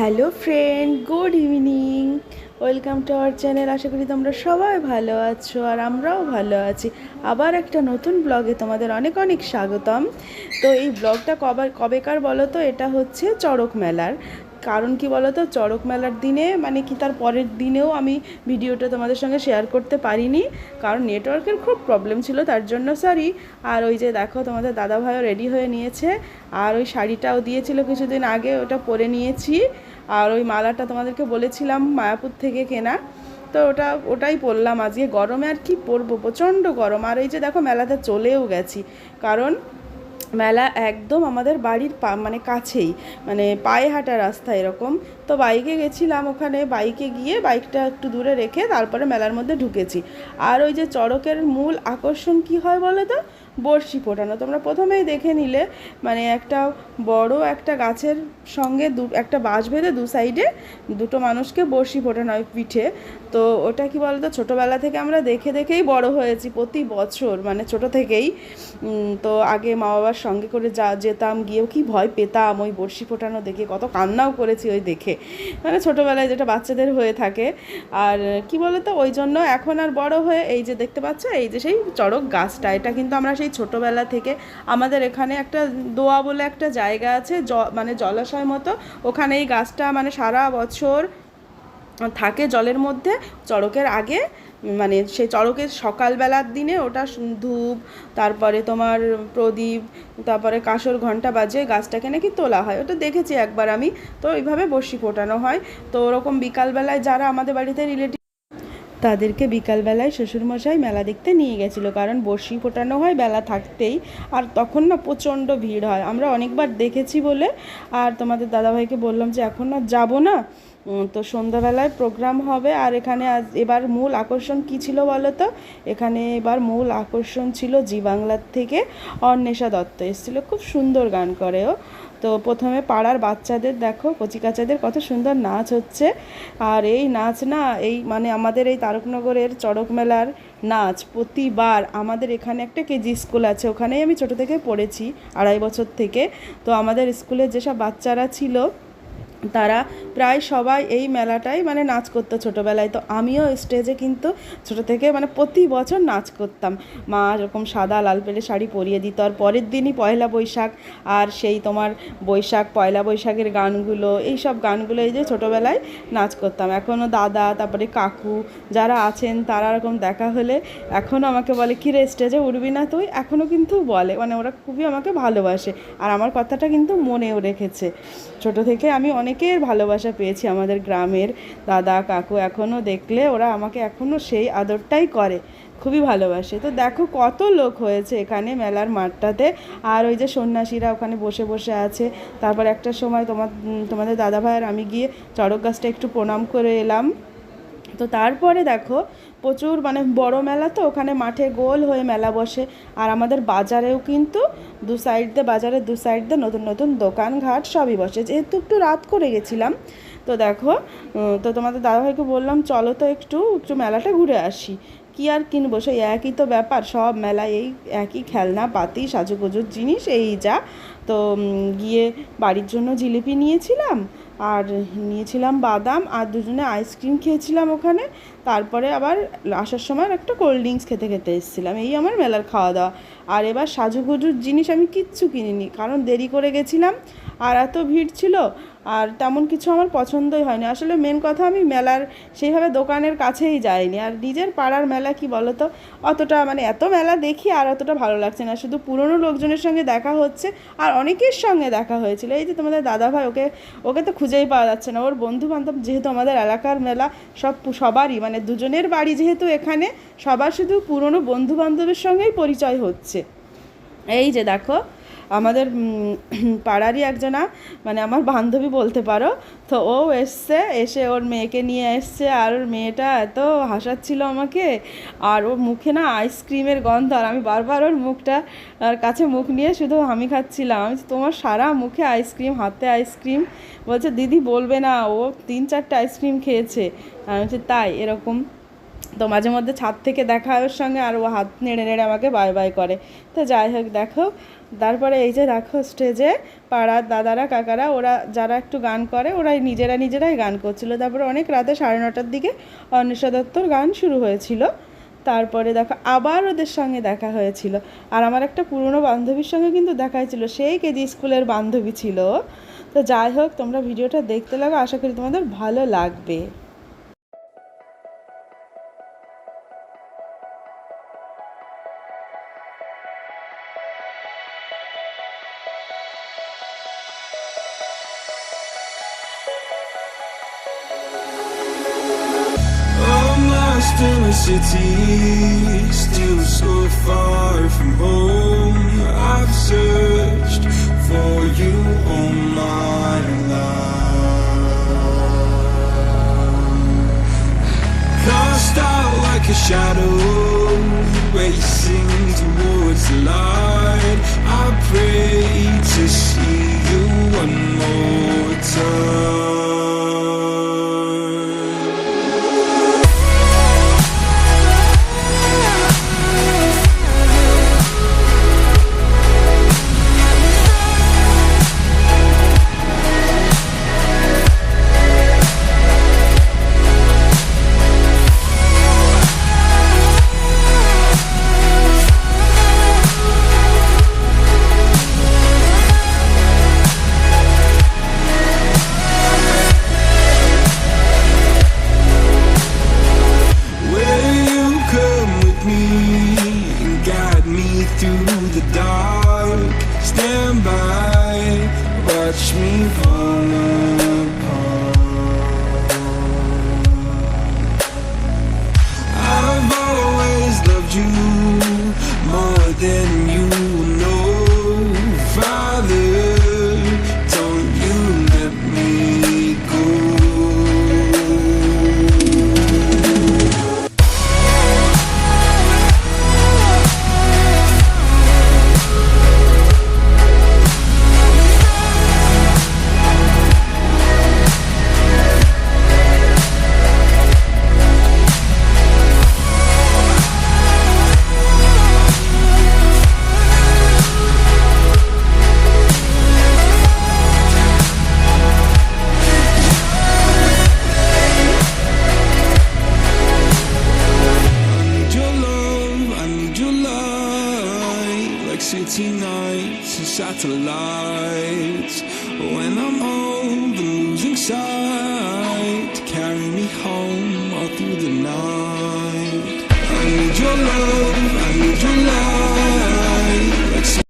Hello friend, good evening. Welcome to our channel, আশা করি তোমরা সবাই ভালো আছো আর আমরাও ভালো আছি। আবার একটা নতুন ব্লগে তোমাদের অনেক অনেক স্বাগতম। তো এই ব্লগটা কবার, কবেকার বলো তো, এটা হচ্ছে চড়ক মেলার। কারণ কি বলো তো চড়ক মেলার দিনে মানে কি তার পরের দিনেও আমি ভিডিওটা তোমাদের সঙ্গে শেয়ার করতে পারিনি। কারণ নেটওয়ার্কের খুব প্রবলেম ছিল তার জন্য সরি আর ওই যে দেখো, তোমাদের দাদাভাইও রেডি হয়ে নিয়েছে। আর ওই শাড়িটাও দিয়েছিল কিছুদিন আগে, ওটা পরে নিয়েছি। আর ওই মালাটা তোমাদেরকে বলেছিলাম মায়াপুর থেকে কেনা। তো ওটা, ওটাই পরলাম। আজকে গরমে আর কি পরবো? প্রচণ্ড গরম। আর এই যে দেখো, মেলাতে চলেও গেছি। কারণ মেলা একদম আমাদের বাড়ির পা মানে কাছেই মানে পায়ে হাঁটা রাস্তা এরকম। তো বাইকে গেছিলাম ওখানে বাইকে গিয়ে বাইকটা একটু দূরে রেখে তারপরে মেলার মধ্যে ঢুকেছি। আর ওই যে চড়কের মূল আকর্ষণ কি হয় বলো তো? বড়শি ফোটানো। তোমরা প্রথমেই দেখে নিলে মানে একটা বড় একটা গাছের সঙ্গে দু, একটা বাঁশ বেঁধে দু সাইডে দুটো মানুষকে বড়শি ফোটানো হয় পিঠে। তো ওটা কি বলতো? ছোটোবেলা থেকে আমরা দেখে দেখেই বড় হয়েছি প্রতি বছর মানে ছোট থেকেই। তো আগে মা বাবার সঙ্গে করে যা যেতাম, গিয়েও কি ভয় পেতাম ওই বড়শি ফোটানো দেখে, কত কান্নাও করেছি ওই দেখে। মানে ছোটোবেলায় যেটা বাচ্চাদের হয়ে থাকে। আর কি বলতো? ওই জন্য এখন আর বড় হয়ে এই যে দেখতে পাচ্ছ, এই যে সেই চড়ক গাছটা, এটা কিন্তু আমরা সেই ছোটোবেলা থেকে আমাদের এখানে একটা দোয়া বলে একটা জায়গা আছে, জ মানে জলাশয় মতো। ওখানে এই গাছটা মানে সারা বছর থাকে জলের মধ্যে, চড়কের আগে মানে সেই চড়কের সকালবেলার দিনে ওটা ধূপ, তারপরে তোমার প্রদীপ, তারপরে কাঁসর ঘণ্টা বাজে গাছটাকে নাকি তোলা হয়। ওটা দেখেছি একবার আমি। তো ওইভাবে বড়শি ফোটানো হয়। তো ওরকম বিকালবেলায় যারা আমাদের বাড়িতে রিলেটিভ তাদেরকে বিকালবেলায় শ্বশুরমশাই মেলা দেখতে নিয়ে গেছিল। কারণ বড়শি ফোটানো হয় বেলা থাকতেই। আর তখন না প্রচণ্ড ভিড় হয়। আমরা অনেকবার দেখেছি বলে। আর তোমাদের দাদাভাইকে বললাম যে, এখন আর যাব না। তো সন্ধ্যাবেলায় প্রোগ্রাম হবে। আর এখানে আজ এবার মূল আকর্ষণ কী ছিল বলো তো? এখানে এবার মূল আকর্ষণ ছিল জি বাংলার থেকে অন্বেষা দত্ত। এসেছিল খুব সুন্দর গান করে ও। তো প্রথমে পাড়ার বাচ্চাদের দেখো কচিকাচাদের কত সুন্দর নাচ হচ্ছে। আর এই নাচ না, এই মানে আমাদের এই তারকনগরের চড়ক মেলার নাচ প্রতিবার আমাদের এখানে একটা কেজি স্কুল আছে, ওখানেই আমি ছোটো থেকে পড়েছি, আড়াই বছর থেকে। তো আমাদের স্কুলে যেসব বাচ্চারা ছিল তারা প্রায় সবাই এই মেলাটাই মানে নাচ করতো ছোটোবেলায়। তো আমিও স্টেজে কিন্তু ছোটো থেকে মানে প্রতি বছর নাচ করতাম। মা এরকম সাদা লাল পেলে শাড়ি পরিয়ে দিত। আর পরের দিনই পয়লা বৈশাখ, আর সেই তোমার বৈশাখ, পয়লা বৈশাখের গানগুলো এই সব গানগুলো এই যে ছোটোবেলায় নাচ করতাম। এখনও দাদা, তারপরে কাকু যারা আছেন, তারা এরকম দেখা হলে এখনও আমাকে বলে কী রে স্টেজে উঠবি না তুই? এখনও কিন্তু বলে। মানে ওরা খুবই আমাকে ভালোবাসে। আর আমার কথাটা কিন্তু মনেও রেখেছে। ছোট থেকে আমি অনেকের ভালোবাসা পেয়েছি আমাদের গ্রামের দাদা, কাকু এখনও দেখলে ওরা আমাকে এখনও সেই আদরটাই করে, খুবই ভালোবাসে। তো দেখো কত লোক হয়েছে এখানে মেলার মাঠটাতে। আর ওই যে সন্ন্যাসীরা ওখানে বসে বসে আছে। তারপর একটা সময় তোমার তোমাদের দাদাভাইয়ের আমি গিয়ে চড়ক গাছটা একটু প্রণাম করে এলাম। তো তারপরে দেখো, প্রচুর মানে বড় মেলা তো, ওখানে মাঠে গোল হয়ে মেলা বসে। আর আমাদের বাজারেও কিন্তু দু সাইড দিয়ে বাজারের দু সাইড দিয়ে নতুন নতুন দোকান ঘাট সবই বসে। যেহেতু একটু রাত করে গেছিলাম, তো দেখো তো তোমাদের দাদাভাইকে বললাম, চলো তো একটু একটু মেলাটা ঘুরে আসি। কি আর কিনবো? সেই একই তো ব্যাপার, সব মেলায় এই একই খেলনা, পাতি, সাজুগুজুর জিনিস, এই যা। তো গিয়ে বাড়ির জন্য জিলিপি নিয়েছিলাম, আর নিয়েছিলাম বাদাম, আর দুজনে আইসক্রিম খেয়েছিলাম ওখানে। তারপরে আবার আসার সময় একটা কোল্ড ড্রিঙ্কস খেতে খেতে এসেছিলাম। এই আমার মেলার খাওয়া দাওয়া আর এবার সাজুগুজুর জিনিস আমি কিচ্ছু কিনিনি, কারণ দেরি করে গেছিলাম। আর এত ভিড় ছিল আর তেমন কিছু আমার পছন্দই হয়নি। আসলে মেন কথা আমি মেলার সেইভাবে দোকানের কাছেই যাইনি। আর নিজের পাড়ার মেলা কি বলো তো অতটা মানে এত মেলা দেখি আর অতটা ভালো লাগছে না। শুধু পুরনো লোকজনের সঙ্গে দেখা হচ্ছে আর অনেকের সঙ্গে দেখা হয়েছিল। এই যে তোমাদের দাদাভাই, ওকে ওকে তো খুঁজেই পাওয়া যাচ্ছে না। ওর বন্ধু বান্ধব যেহেতু আমাদের এলাকার মেলা, সব সবারই মানে দুজনের বাড়ি যেহেতু এখানে, সবার শুধু পুরনো বন্ধু বান্ধবের সঙ্গেই পরিচয় হচ্ছে। এই যে দেখো আমাদের পাড়ারই একজনা মানে আমার বান্ধবী বলতে পারো, তো ও এসছে, এসে ওর মেয়েকে নিয়ে এসছে, আর ওর মেয়েটা এত হাসাচ্ছিল আমাকে, আর ওর মুখে না আইসক্রিমের গন্ধ, আর আমি বারবার ওর মুখটা, আর কাছে মুখ নিয়ে শুধু আমি খাচ্ছিলাম। আমি তোমার সারা মুখে আইসক্রিম হাতে আইসক্রিম বলছে, দিদি বলবে না, ও তিন চারটে আইসক্রিম খেয়েছে। আমি বলছি, তাই, এরকম। তো মাঝে মধ্যে ছাদ থেকে দেখা ওর সঙ্গে আর ও হাত নেড়ে নেড়ে আমাকে বাই বাই করে। তো যাই হোক, দেখো, তারপরে এই যে দেখো স্টেজে পাড়ার দাদারা, কাকারা, ওরা যারা একটু গান করে, ওরাই নিজেরা নিজেরাই গান করছিল। তারপরে অনেক রাতে সাড়ে নটার দিকে অন্বেষা দত্তর গান শুরু হয়েছিল। তারপরে দেখো, আবার ওদের সঙ্গে দেখা হয়েছিল। আর আমার একটা পুরনো বান্ধবীর সঙ্গে কিন্তু দেখা হয়েছিল, সেই কেজি স্কুলের বান্ধবী ছিল। তো যাই হোক, তোমরা ভিডিওটা দেখতে লাগো, আশা করি তোমাদের ভালো লাগবে। In city, still so far from home. I've searched for you all my life. Out like a shadow, racing towards the light. I pray to see you one more dark? Stand by, watch me fall apart. I've always loved you more than nights and satellites. When I'm old and losing sight, carry me home all through the night. I need your love, I need your